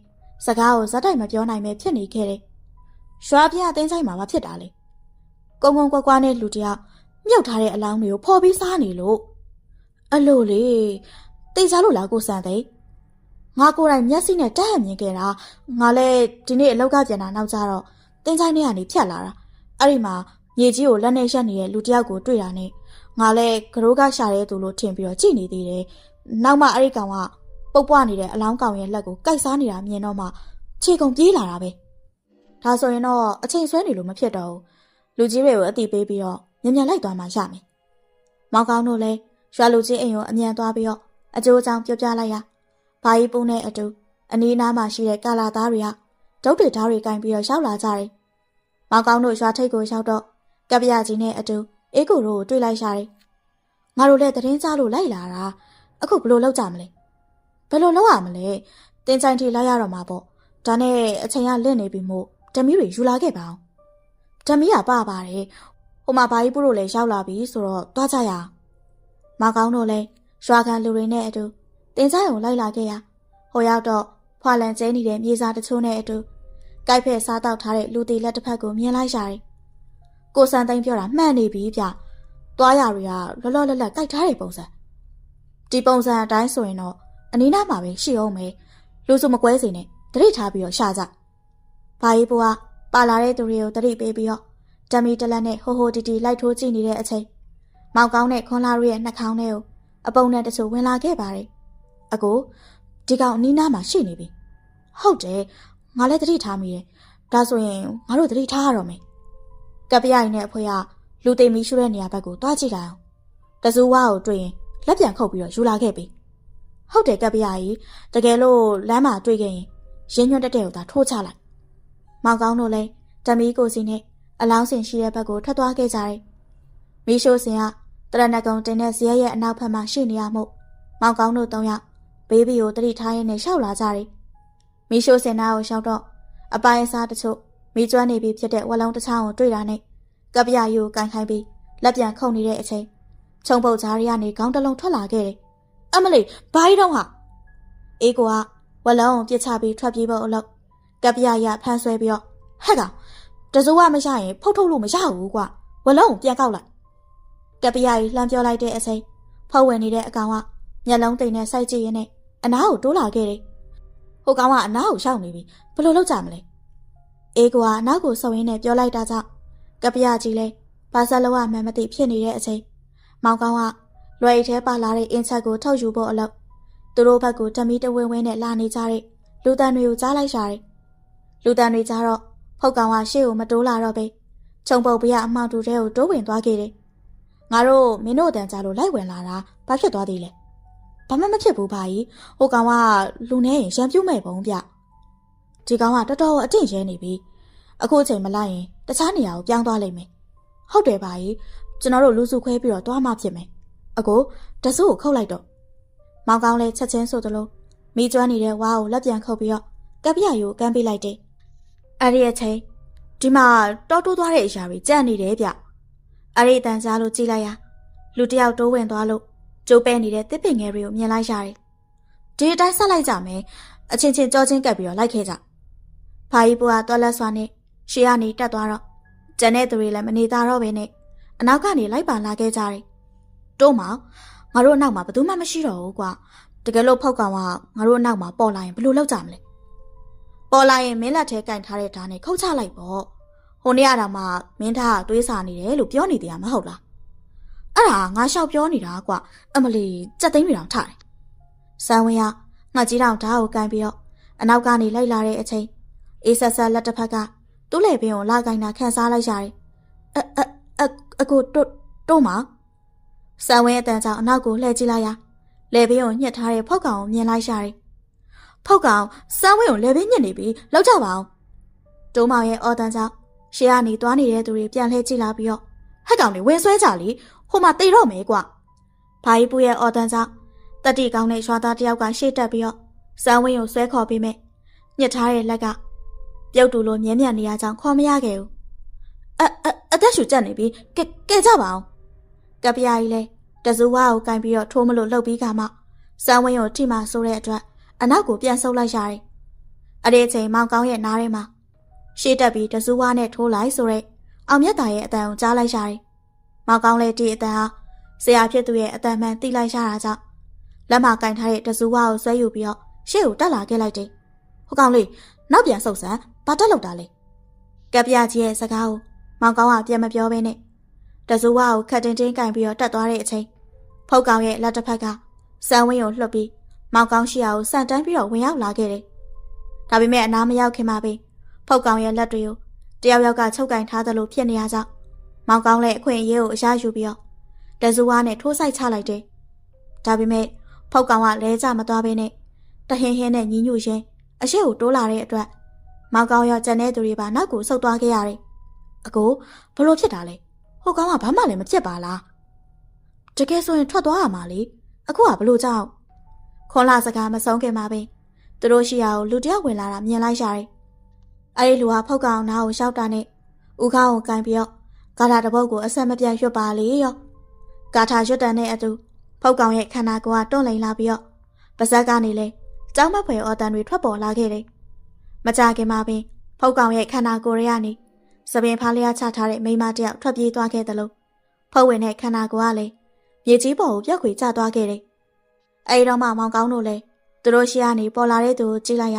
စကားကိုဇက်တိုက်မပြောနိုင်ပဲဖြစ်နေခဲ့တယ်။ရွာပြင်ကတင်းဆိုင်မှာမဖြစ်တာလေ။ကုန်းကုန်းကွက်ကွာနဲ့လူတစ်ယောက်မြုပ်ထားတဲ့အလောင်းတွေကိုဖော်ပြီးစားနေလို့အလိုလေ တေချာလို့လားကိုစံသိန်းငါကိုယ်တိုင်မျက်စိနဲ့တက်ဟန်မြင်ခဲ့တာငါလည်းဒီနေ့အလောက်ကပြန်တာနောက်ကြတော့တင်းချိုင်းထဲကနေဖြတ်လာတာအဲ့ဒီမှာမြေကြီးကိုလက်နဲ့ရှက်နေတဲ့လူတစ်ယောက်ကိုတွေ့တာနဲ့ငါလည်းကရိုးကရှာတဲ့သူလို့ထင်ပြီးတော့ကြည့်နေသေးတယ်နောက်မှအဲ့ဒီကောင်ကပုတ်ပွားနေတဲ့အလောင်းကောင်ရဲ့လက်ကိုကိုက်စားနေတာမြင်တော့မှခြေကုန်ပြေးလာတာပဲဒါဆိုရင်တော့အချိန်ဆွဲနေလို့မဖြစ်တော့ဘူးလူကြီးတွေကိုအတိပေးပြီးတော့မြန်မြန်လိုက်သွားမှရမယ်မောင်ကောင်တို့လည်းရွာလူကြီးအိမ်ကိုအမြန်သွားပြီးတော့ အကျိုးအကြောင်းပြောပြလိုက်ရဘာကြီးပုံးနဲ့အတူအနီးနားမှာရှိတဲ့ကာလာသားတွေကဒုတ်တွေဓာတ်တွေကင်ပြီးတော့ရောက်လာကြတယ်။မောင်ကောင်းတို့ရွာထိပ်ကိုရောက်တော့ကပ္ပယကြီးနဲ့အတူအေးကိုတို့ကိုတွေ့လိုက်ရှာတယ်။ငါတို့လည်းသတင်းကြားလို့လိုက်လာတာအခုဘယ်လိုလုပ်ကြမလဲ။ဘယ်လိုလုပ်ရမလဲ။တင်းချိုင်းထီလိုက်ရတော့မှာပေါ့။ဒါနဲ့အချိန်ကလင့်နေပြီမို့ဓမီတွေယူလာခဲ့ပါအောင်။ဓမီကပပါတယ်။ဟိုမှာဘာကြီးပုတို့လည်းရောက်လာပြီဆိုတော့သွားကြရအောင်။မောင်ကောင်းတို့လည်း ရွာကန်လူတွေနဲ့အတူတင်ဆိုင်ကိုလိုက်လာခဲ့ရဟိုရောက်တော့ဖွာလန်ကျဲနေတဲ့မြေစာတချို့နဲ့အတူကြိုက်ဖက်စားတောက်ထားတဲ့လူတီလက်တစ်ဖက်ကိုမြင်လိုက်ရတယ်။ကိုစံသိန်းပြောတာမှန်နေပြီဗျ။သွားရတွေကလောလောလတ်လတ်ကြိုက်ထားတဲ့ပုံစံ။ဒီပုံစံအတိုင်းဆိုရင်တော့အနီးနားမှာပဲရှိအောင်မယ်။လူစုမကွဲစေနဲ့တတိထားပြီးတော့ရှာကြ။ဘာကြီးဘွားပါလာတဲ့သူတွေကိုတတိပေးပြီးတော့ဓမီတလက်နဲ့ဟိုဟိုတီတီလိုက်ထိုးကြည့်နေတဲ့အချိန်မောင်ကောင်းတဲ့ခွန်လာတို့ရဲ့နှာခေါင်းထဲကို အပုံနဲ့တချို့ဝင်လာခဲ့ပါတယ်။အကိုဒီကောင်အနီးနားမှာရှိနေပြီ။ဟုတ်တယ်ငါလည်းသတိထားမိတယ်။ဒါဆိုရင်ငါတို့သတိထားရတော့မယ်။ကပ္ပရိုင်နဲ့အဖွဲကလူသိမီရှုတဲ့နေရာဘက်ကိုတွားကြည့်ကြအောင်။တစိုးဝါကိုတွေ့ရင်လက်ပြန်ခုတ်ပြီးတော့ယူလာခဲ့ပြီ။ဟုတ်တယ်ကပ္ပရိုင်တကယ်လို့လမ်းမှာတွေ့ခဲ့ရင်ရင်းညွတ်တက်တဲ့ကိုသာထိုးချလိုက်။မောင်ကောင်းတို့လည်းတမီးကိုစီနဲ့အလောင်းစင်ရှိတဲ့ဘက်ကိုထွက်သွားခဲ့ကြတယ်။မီးရှိုးစင်က တရဏဂုံတင်တဲ့ဇရဲရဲ့အနောက်ဘက်မှာရှိနေရမို့မောင်ကောင်းတို့သုံးယောက်ဘေးဘီကိုတတိထားရင်းနဲ့ရှောက်လာကြတယ်။မီရှိုးစင်နာကိုရှောက်တော့အပိုင်းအစားတချို့မိကျွမ်းနေပြီဖြစ်တဲ့ဝလုံးတစ်ချောင်းကိုတွေ့တာနဲ့ကပ္ပယယူကိုကန်ခိုင်းပြီးလက်ပြန်ခုန်နေတဲ့အချိန်ခြုံပုတ်ကြားရကနေခေါင်းတစ်လုံးထွက်လာခဲ့တယ်။အမလေးဘာကြီးတော့ဟာအေးကွာဝလုံးကိုပြစ်ချပြီးထွက်ပြေးဖို့အလုပ်ကပ္ပယရဖမ်းဆွဲပြီးတော့ဟဲ့ကောင်တစိုးကမရရင်ဖုတ်ထုတ်လို့မရဘူးကွာဝလုံးကိုပြန်ကောက်လိုက် ကပ္ပယကြီးလှမ်းပြောလိုက်တဲ့အချိန်ဖုတ်ဝင်နေတဲ့အကောင်ကမျက်လုံးတိမ်နဲ့စိုက်ကြည့်ရင်းနဲ့အနားကိုတိုးလာခဲ့တယ်။ဟိုကောင်ကအနားကိုရှောက်နေပြီဘယ်လိုလုပ်ကြမလဲ။အေးကွာအနောက်ကိုစုံရင်းနဲ့ပြောလိုက်တာကြောင့်ကပ္ပယကြီးလဲဘာဆက်လို့မှမသိဖြစ်နေတဲ့အချိန်မောင်ကောင်ကလွယ်ထဲပါလာတဲ့အင်းချက်ကိုထုတ်ယူဖို့အလုပ်တသူတို့ဘက်ကတမီတဝင်းဝင်းနဲ့လာနေကြတဲ့လူတန်တွေကိုကြားလိုက်ရှာတယ်လူတန်တွေကြားတော့ဖုတ်ကောင်ကရှေ့ကိုမတိုးလာတော့ပဲခြုံပုတ်ပြအမှောက်တူတဲကိုတိုးဝင်သွားခဲ့တယ် ငါတို့မင်းတို့တန်ကြလို့လိုက်ဝင်လာတာဘာဖြစ်သွားသေးလဲဘာမှမဖြစ်ဘူးဘာကြီးဟိုကောင်ကလူနေရင်ရံပြူးမဲ့ပုံဗျဒီကောင်ကတော်တော်အတင့်ရဲနေပြီအခုအချိန်မလိုက်ရင်တခြားနေရာကိုပြောင်းသွားလိမ့်မယ်ဟုတ်တယ်ဘာကြီးကျွန်တော်တို့လူစုခွဲပြီးတော့သွားမှဖြစ်မယ်အကိုတဆူကိုခုတ်လိုက်တော့မောင်ကောင်းလဲချက်ချင်းဆိုသလိုမိကျွမ်းနေတဲ့ဝါးကိုလက်ပြန်ခုတ်ပြီးတော့ကပ်ပြာယူကမ်းပေးလိုက်တယ်အဲ့ဒီအချိန်ဒီမှာတောတိုးသွားတဲ့အရာတွေကြံ့နေတယ်ဗျ အဲ့ဒီအတန်ကြားလို့ကြည့်လိုက်ရလူတယောက်တိုးဝင်သွားလို့ကျိုးပဲနေတဲ့တစ်ပင်ငယ်တွေကိုမြင်လိုက်ရတယ်ဒီအတိုင်းဆက်လိုက်ကြမယ်အချင်းချင်းကြောချင်းကပ်ပြီးတော့လိုက်ခဲ့ကြဖာကြီးဘွားတော်လက်စွာနဲ့ရှေ့ကနေတက်သွားတော့ကျန်တဲ့သူတွေလည်းမနေသားတော့ပဲနဲ့အနောက်ကနေလိုက်ပါလာခဲ့ကြတယ်တိုးမောင်ငါတို့အနောက်မှာဘယ်သူမှမရှိတော့ဘူးကွာတကယ်လို့ဖောက်ကောင်ကငါတို့အနောက်မှာပေါ်လာရင်ဘယ်လိုလုပ်ကြမလဲပေါ်လာရင်မင်းလက်ထဲကင်ထားတဲ့ဓာတ်နဲ့ခုတ်ချလိုက်ပေါ့ ဟိုနေ့အတားမှမင်းသားကတွေးစားနေတယ်လို့ပြောနေတယ်မဟုတ်လားအဲ့ဒါငါလျှောက်ပြောနေတာကွာအမလီစက်သိန်းတွေတောင်ထားတယ်ဆန်ဝင်းကငှက်ကြီးတောင်ဓာတ်ကိုကင်ပြီးတော့အနောက်ကနေလိုက်လာတဲ့အချိန်အေးဆက်ဆက်လက်တစ်ဖက်ကသူ့လေပင်ကိုလာကင်တာခန်းစားလိုက်ရတယ်အအအအကိုတို့တို့မဆန်ဝင်းအတန်ကြောင့်အနောက်ကိုလှည့်ကြည့်လိုက်ရလေပင်ကိုညှက်ထားတဲ့ဖောက်ကောင်ကိုမြင်လိုက်ရတယ်ဖောက်ကောင်ဆန်ဝင်းကိုလေပင်ညှက်နေပြီးလောက်ကြပါအောင်တိုးမောင်ရဲ့အော်တန်ကြောင့် ရှေ့ကနေသွားနေတဲ့သူတွေပြန်လှည့်ကြည့်လာပြီးတော့ဟက်ကောင်တွေဝင်ဆွဲကြလीဟိုမှာတိတ်တော့မယ်ကွာဘာကြီးပူရဲ့အော်တန်ကြောင့်တတိကောင်းတဲ့ရွာသားတယောက်ကရှေ့တက်ပြီးတော့စမ်းဝင်းကိုဆွဲခေါ်ပြီးမဲ့ညှစ်ထားတဲ့လက်ကပြုတ်တူလိုမြဲမြံနေရကြောင်းခေါ်မရခဲ့ဘူးအအအသက်ရှူကျက်နေပြီကဲကဲကြပါအောင်ကပပြာကြီးလဲတဇူဝါကိုကင်ပြီးတော့ထိုးမလို့လှုပ်ပြီးခါမှစမ်းဝင်းကိုထိမှဆိုးတဲ့အတွက်အနောက်ကိုပြန်ဆုပ်လိုက်ရတယ်အဲ့ဒီအချိန်မောင်ကောင်းရဲ့နားထဲမှာ ရှေ့တက်ပြီးတဇူဝါနဲ့ထိုးလိုက်ဆိုတဲ့အောင်မြတ်သားရဲ့အတန်ကိုကြားလိုက်ရတယ်မောင်ကောင်းလည်းဒီအတန်ဟာဆရာဖြစ်သူရဲ့အတန်မှန်သိလိုက်ရတာကြောင့်လက်မကင်ထားတဲ့တဇူဝါကိုဆွဲယူပြီးတော့ရှေ့ကိုတက်လာခဲ့လိုက်တယ်။ဟိုကောင်လေးနောက်ပြန်ဆုပ်စမ်းဘာတက်လောက်တာလဲ။ကပ်ပြကြီးရဲ့စကားကိုမောင်ကောင်းကပြန်မပြောဘဲနဲ့တဇူဝါကိုခတ်တင်တင်းကင်ပြီးတော့တက်သွားတဲ့အချိန်ဖုတ်ကောင်ရဲ့လက်တစ်ဖက်ကစံဝင်းကိုလှုပ်ပြီးမောင်ကောင်းရှိရာကိုစံတန်းပြီးတော့ဝင်ရောက်လာခဲ့တယ်။ဒါပေမဲ့အနာမရောက်ခင်မှာပဲ ဖုတ်ကောင်ရဲ့လက်တွေကိုတယောက်ယောက်ကချုပ်ကင်ထားသလိုဖြစ်နေရကြောင်းမောင်ကောင်းလည်းအခွင့်အရေးကိုအရယူပြီးတော့တဇူဝါနဲ့ထိုးဆိုင်ချလိုက်တယ်။ဒါပေမဲ့ဖောက်ကောင်ကလဲကြမသွားဘဲနဲ့တဟင်းဟင်းနဲ့ညီးညွတ်ရင်းအရှိကိုတိုးလာတဲ့အတွက်မောင်ကောင်ရောကျန်တဲ့သူတွေပါနောက်ကိုဆုတ်သွားခဲ့ရတယ်။အကိုဘလို့ဖြစ်တာလဲ။ဟိုကောင်ကဘာမှလည်းမဖြစ်ပါလား။တကယ်ဆိုရင်ထွက်သွားရမှာလေ။အခုကဘလို့ကြောက်ခွန်လာစကားမဆုံးခင်မှာပဲသူတို့ရှိရာကိုလူတယောက်ဝင်လာတာမြင်လိုက်ရတယ်။ အဲဒီလူကဖောက်ကောင်နားကိုရှောက်တာနဲ့ဦးခေါင်းကိုကန်ပြီးတော့ဂါထာတစ်ပုတ်ကိုအဆက်မပြတ်ရွတ်ပါလေရော။ဂါထာရွတ်တန်တဲ့အတူဖုတ်ကောင်ရဲ့ခန္ဓာကိုယ်ကတွန့်လိန်လာပြီးတော့ပါဇက်ကနေလဲကြောင်းမဖွယ်အော်တန်တွေထွက်ပေါ်လာခဲ့တယ်။မကြခင်မှာပင်ဖုတ်ကောင်ရဲ့ခန္ဓာကိုယ်ရကနေစပင်ဖားလျားချထားတဲ့မိမတယောက်ထွက်ပြေးသွားခဲ့တယ်လို့ဖုတ်ဝင်တဲ့ခန္ဓာကိုယ်ကလည်းမြေကြီးပေါ်ကိုပြက်ခွေကျသွားခဲ့တယ်။အဲဒီတော့မှမောင်ကောင်းတို့လည်းသူတို့ရှိကနေပေါ်လာတဲ့သူကိုကြည့်လိုက်ရ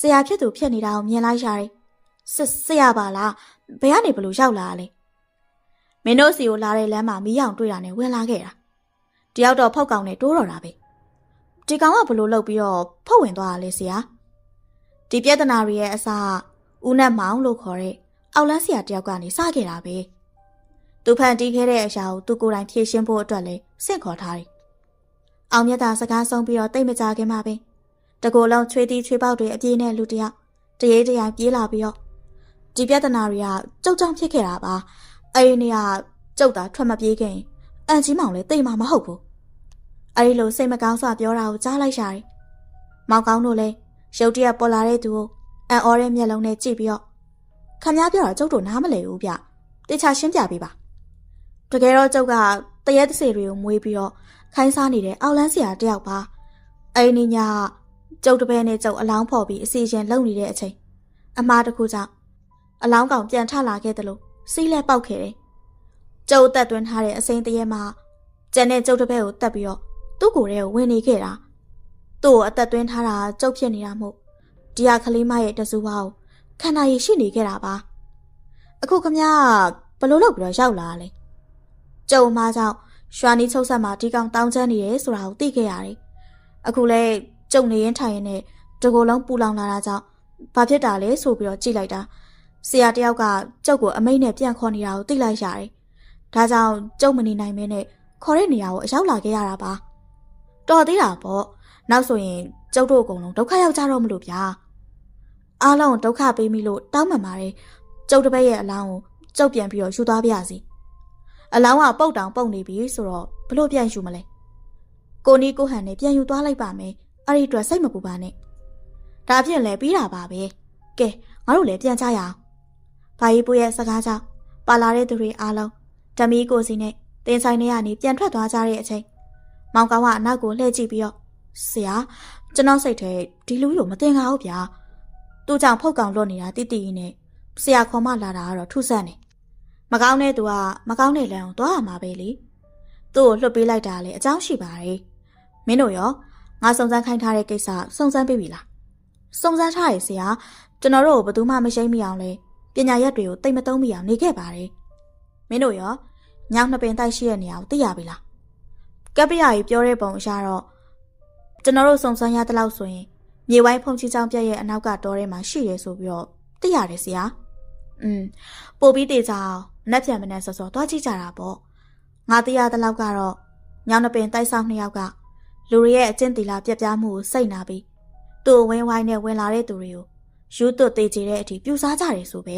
ဆရာဖြစ်သူဖြစ်နေတာကိုမြင်လိုက်ရတယ်။ဆဆရာပါလားဘယ်ကနေဘလို့ရောက်လာလဲ။မင်းတို့စီကိုလာတဲ့လမ်းမှာမီးရောင်တွေ့တာနဲ့ဝင်လာခဲ့တာ။တယောက်တော့ဖောက်ကောင်နဲ့တိုးတော့တာပဲ။ဒီကောင်ကဘလို့လှုပ်ပြီးတော့ဖောက်ဝင်သွားတာလေဆရာ။ဒီပြဿနာတွေရဲ့အစဦးနဲ့မောင်လို့ခေါ်တဲ့အောက်လန်းဆရာတယောက်ကနေစခဲ့တာပဲ။သူဖန်တီးခဲ့တဲ့အရာကိုသူကိုယ်တိုင်ဖြေရှင်းဖို့အတွက်လဲစင့်ခေါ်ထားတယ်။အောင်မြတ်သာစကားဆုံးပြီးတော့တိတ်မကြခင်မှာပဲ။ တကိုယ်လုံးချွေးတီးချွေးပေါက်တွေအပြည့်နဲ့လူတယောက်တရေတရာပြေးလာပြီးတော့ဒီပြဿနာတွေကကြောက်ကြောင်ဖြစ်ခဲ့တာပါ။အဲဒီနေ့ကကြောက်တာထွက်မပြေးခင်အန်ကြီးမောင်လည်းတိတ်မှာမဟုတ်ဘူး။အဲဒီလိုစိတ်မကောင်းစွာပြောတာကိုကြားလိုက်ရတယ်။မောင်ကောင်းတို့လည်းရုတ်တရက်ပေါ်လာတဲ့သူကိုအန်အော်တဲ့မျက်လုံးနဲ့ကြည့်ပြီးတော့ခမများပြောတာကျုပ်တို့နားမလည်ဘူးဗျ။တေချာရှင်းပြပေးပါ။တကယ်တော့ကျုပ်ကတရက်တစေတွေကိုမွေးပြီးတော့ခိုင်းစားနေတဲ့အောက်လန်းဆရာတယောက်ပါ။အဲဒီနေ့ည ကျုပ်တပည့်နဲ့ကျုပ်အလောင်းဖော်ပြီးအစီအစဉ်လုပ်နေတဲ့အချိန်အမားတစ်ခုကြောင့်အလောင်းကောင်ပြန်ထလာခဲ့တယ်လို့စီးလဲပေါက်ခဲ့တယ်။ကျုပ်တက်သွင်းထားတဲ့အစိမ်းတရဲမှာကျန်တဲ့ကျုပ်တပည့်ကိုတက်ပြီးတော့သူ့ကိုယ်ထဲကိုဝင်နေခဲ့တာ။သူ့ကိုအသက်သွင်းထားတာကျုပ်ဖြစ်နေတာမို့ဒီဟာကလေးမရဲ့တဆူဝါကိုခန္ဓာရည်ရှိနေခဲ့တာပါ။အခုခမကဘလို့လုပ်ပြီးတော့ရောက်လာလဲ။ကျုံမကြောင့်ရွှာနီးချုပ်ဆက်မှာဒီကောင်တောင်းချမ်းနေတယ်ဆိုတာကိုသိခဲ့ရတယ်။အခုလဲ ကြုံနေရင်ထိုင်ရင်နဲ့တကိုယ်လုံးပူလောင်လာတာကြောင့်ဘာဖြစ်တာလဲဆိုပြီးတော့ကြည့်လိုက်တာဆရာတယောက်ကကျုပ်ကိုအမိတ်နဲ့ပြန်ခေါ်နေတာကိုသိလိုက်ရတယ်ဒါကြောင့်ကျုပ်မနေနိုင်မင်းနဲ့ခေါ်တဲ့နေရာကိုအရောက်လာခဲ့ရတာပါတော်သေးတာပေါ့နောက်ဆိုရင်ကျုပ်တို့အကုန်လုံးဒုက္ခရောက်ကြတော့မလို့ဗျာအားလုံးဒုက္ခပေးမိလို့တောင်းပန်ပါတယ်ကျုပ်တစ်ပည့်ရဲ့အလောင်းကိုကျုပ်ပြန်ပြီးတော့ယူသွားပြရစီအလောင်းကပုတ်တောင်ပုတ်နေပြီဆိုတော့ဘလို့ပြန်ယူမလဲကိုနီကိုဟန်နဲ့ပြန်ယူသွားလိုက်ပါမယ် အဲ့ဒီအတွက်စိတ်မပူပါနဲ့ဒါဖြင့်လည်းပြီးတာပါပဲကဲငါတို့လည်းပြန်ကြရအောင်ဘာကြီးပူရဲ့စကားကြောင့်ပါလာတဲ့သူတွေအားလုံးဓမီကိုစီနဲ့တင်းဆိုင်ထဲကနေပြန်ထွက်သွားကြတဲ့အချိန်မောင်ကောင်ကအနောက်ကိုလှည့်ကြည့်ပြီးတော့ဆရာကျွန်တော်စိတ်ထဲဒီလူကိုမတင်ကားဘူးဗျာသူ့ကြောင့်ဖုတ်ကောင်လွတ်နေတာတိတိနဲ့ဆရာခေါ်မလာတာကတော့ထုဆက်နေမကောင်းတဲ့သူကမကောင်းတဲ့လမ်းကိုသွားရမှာပဲလေသူ့ကိုလွတ်ပေးလိုက်တာလေအကြောင်းရှိပါတယ်မင်းတို့ရော ငါစုံစမ်းခိုင်းထားတဲ့ကိစ္စစုံစမ်းပေးပြီလားစုံစမ်းထားရဆရာကျွန်တော်တို့ကိုဘယ်သူမှမရှိမိအောင်လဲပညာရက်တွေကိုတိတ်မသုံးမိအောင်နေခဲ့ပါတယ်မင်းတို့ရောညောင်နှစ်ပင်တိုက်ရှိတဲ့နေရာကိုသိရပြီလားကပ္ပရာကြီးပြောတဲ့ပုံအရတော့ကျွန်တော်တို့စုံစမ်းရတဲ့လောက်ဆိုရင်မြေဝိုင်းဖုန်ချီချောင်းပြက်ရဲ့အနောက်ကတောထဲမှာရှိရဲဆိုပြီးတော့သိရတယ်ဆရာอืมပို့ပြီးတေချာအောင်နက်ပြန်မနဲ့စောစောတွားကြည့်ကြတာပေါ့ငါသိရတဲ့လောက်ကတော့ညောင်နှစ်ပင်တိုက်ဆောင်နှစ်ယောက်က လူတွေရဲ့အကျင့်တီလာပြက်ပြားမှုကိုစိတ်နာပြီးသူ့ဝင်းဝိုင်းနဲ့ဝင်လာတဲ့သူတွေကိုယူသွတ်သေးချေတဲ့အထိပြူစားကြတယ်ဆိုပဲ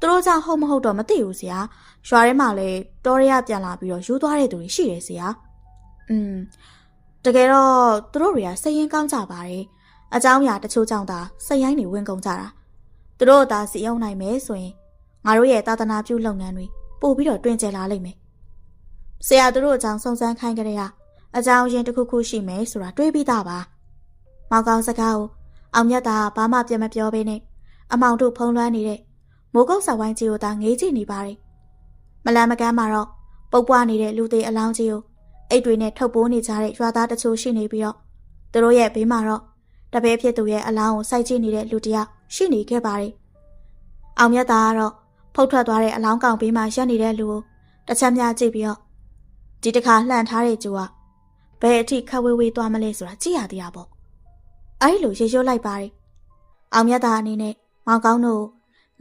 သူတို့ကြောင့်ဟုတ်မဟုတ်တော့မသိဘူးဆရာရွာထဲမှာလည်းတောရရပြန်လာပြီးတော့ယူသွားတဲ့သူတွေရှိတယ်ဆရာอืมတကယ်တော့သူတို့တွေကစိတ်ရင်းကောင်းကြပါတယ်အเจ้าအရာတချို့ကြောင့်သာစိတ်ရိုင်းတွေဝင်ကုန်ကြတာသူတို့သာစီအောင်နိုင်မယ်ဆိုရင်ငါတို့ရဲ့သာသနာပြုလုပ်ငန်းတွေပို့ပြီးတော့တွင်ကျယ်လာလိမ့်မယ်ဆရာသူတို့အကြောင်းစုံစမ်းခိုင်းကြတဲ့ဟာ အကြောင်းရင်းတစ်ခုခုရှိမယ်ဆိုတာတွေးပြီးသားပါ။မောင်ကောင်စကားကိုအောင်မြတ်သားဘာမှပြန်မပြောဘဲနဲ့အမောင်တို့ဖုံးလွှမ်းနေတဲ့မိုးကုတ်ဆဝိုင်းကြီးကိုသာငေးကြည့်နေပါတယ်။မလန်မကန်းမှာတော့ပုတ်ပွားနေတဲ့လူသေးအလောင်းကြီးကိုအိတ်တွေနဲ့ထုတ်ပိုးနေကြတဲ့ရွာသားတချို့ရှိနေပြီးတော့သူတို့ရဲ့ဘေးမှာတော့တပည့်ဖြစ်သူရဲ့အလောင်းကိုစိုက်ကြည့်နေတဲ့လူတယောက်ရှိနေခဲ့ပါတယ်။အောင်မြတ်သားကတော့ဖုတ်ထွက်သွားတဲ့အလောင်းကောင်ဘေးမှာရပ်နေတဲ့လူကိုတစ်ချက်များကြည့်ပြီးတော့ဒီတခါလှန်ထားတဲ့ကျူက ဘယ်အထိခက်ဝေးဝေးသွားမလဲဆိုတာကြည့်ရသေးတာပေါ့အဲ့လိုရေရွတ်လိုက်ပါတယ်အောင်မြတ်သားအနေနဲ့မောင်ကောင်းတို့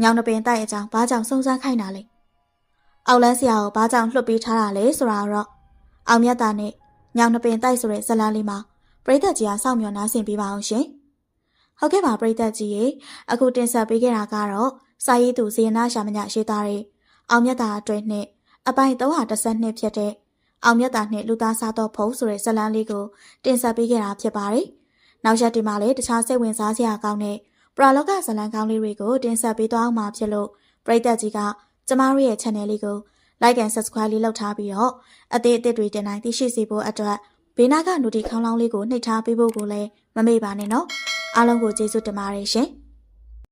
ညောင်နှပင်တိုက်အကြောင်းဘာကြောင့်စုံစမ်းခိုင်းတာလဲအောက်လန်းဆရာကိုဘာကြောင့်လွှတ်ပေးထားတာလဲဆိုတာတော့အောင်မြတ်သားနဲ့ညောင်နှပင်တိုက်ဆိုတဲ့ဇလန်းလေးမှာပရိသတ်ကြီးကစောင့်မျှော်နားဆင်ပေးပါအောင်ရှင်ဟုတ်ကဲ့ပါပရိသတ်ကြီးရေအခုတင်ဆက်ပေးခဲ့တာကတော့စာရေးသူဇေယနာရှာမညရေးသားတဲ့အောင်မြတ်သားအတွက်နဲ့အပိုင်း312ဖြစ်တဲ့ အောင်မြတ်သားနဲ့လူသားစားတော့ဖုံးဆိုတဲ့ဇလန်းလေးကိုတင်ဆက်ပေးခဲ့တာဖြစ်ပါတယ်။နောက်ရက်ဒီမှာလည်းတခြားစိတ်ဝင်စားစရာကောင်းတဲ့ပရာလောကဇလန်းကောင်းလေးတွေကိုတင်ဆက်ပေးသွားအောင်မှာဖြစ်လို့ပရိသတ်ကြီးကကျမတို့ရဲ့ channel လေးကို like and subscribe လေးလုပ်ထားပြီးတော့အသေးအသစ်တွေတင်တိုင်းသိရှိစေဖို့အတွက်ဘေးနားက notification ခေါင်းလောင်းလေးကိုနှိပ်ထားပေးဖို့ကိုလည်းမမေ့ပါနဲ့နော်။အားလုံးကိုကျေးဇူးတင်ပါတယ်ရှင်။